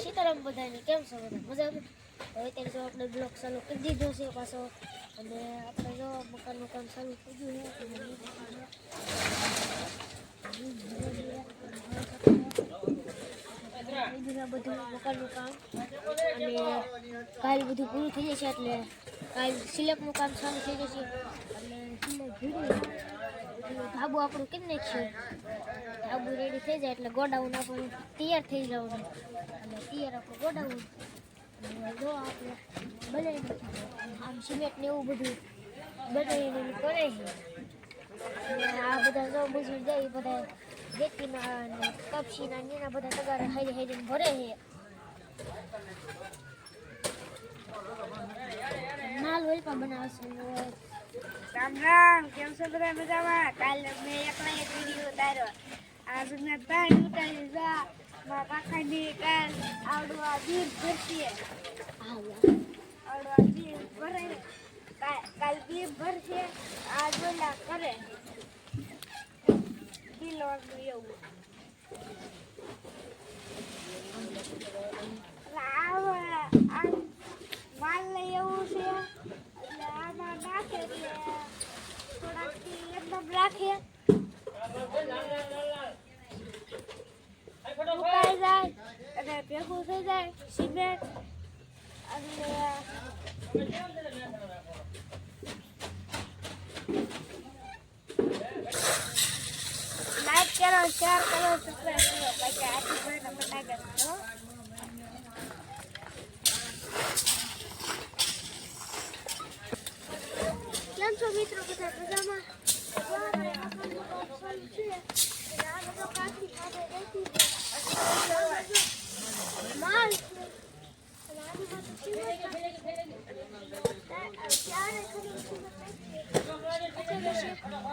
સીતારામ બધાને કેમ છો બધા? મજામાં? હવે અત્યારે જો આપણે બ્લોક ચાલુ કરી દીધો છે પાછો. અને આપણે જો મકાનનું કામ ચાલુ થઈ ગયું છે અને બધું મકાનનું કામ. અને કાલ બધું પૂરું થઈ જશે એટલે કાલ સિલેક્ટનું કામ ચાલુ થઈ જશે. ભીડું ધાબુ આપણું કેમ નાખ્યું આબુ રેડી થઈ જાય એટલે ગોડાઉન આપણું તૈયાર થઈ જવાનું. અને તૈયાર આપણું ગોડાઉન. જો આપણે બનાવી આમ સિમેન્ટ ને એવું બધું બનાવીને કરે છે. આ બધા જો મજૂર જાય બધા અને કપસીના એના બધા તગારા હારી હારીને ભરે છે. રામ રામ, કેમ છો બધા મજામાં? કાલે મેં એક વીડિયો ઉતાર્યો. આજ મેં પાણી ઉતારી જા મારા કાકાની કાલ આવડું આ બીર ભરતી આવડું આ બીર ભરે. કાલ કાલ બીર ભરશે. આ જોલા કરે. દિલવાનું એવું એટલે આ આ માલ ને એવું છે એટલે આમાં નાખે એટલે થોડાક દી એકદમ રાખે સુકાઈ જાય અને ભેગું થઈ જાય સિમેન્ટ અને લાઈક કરો શેર કરો સબસ્ક્રાઈબ કરો. બાકી આથી કોઈ નંબર લાગે તો કેમ છો મિત્રો બધા મજામાં અમારે મકાનનું કામ ચાલુ છે અને આ બધો કાચી ખાધે રહેતી છે. અને આ બાજુ માલ છે અને આજુબાજુ સિમેન્ટ નાખે છે. આ ચારે ઘડી સિમેન્ટ નાખીએ. અત્યારે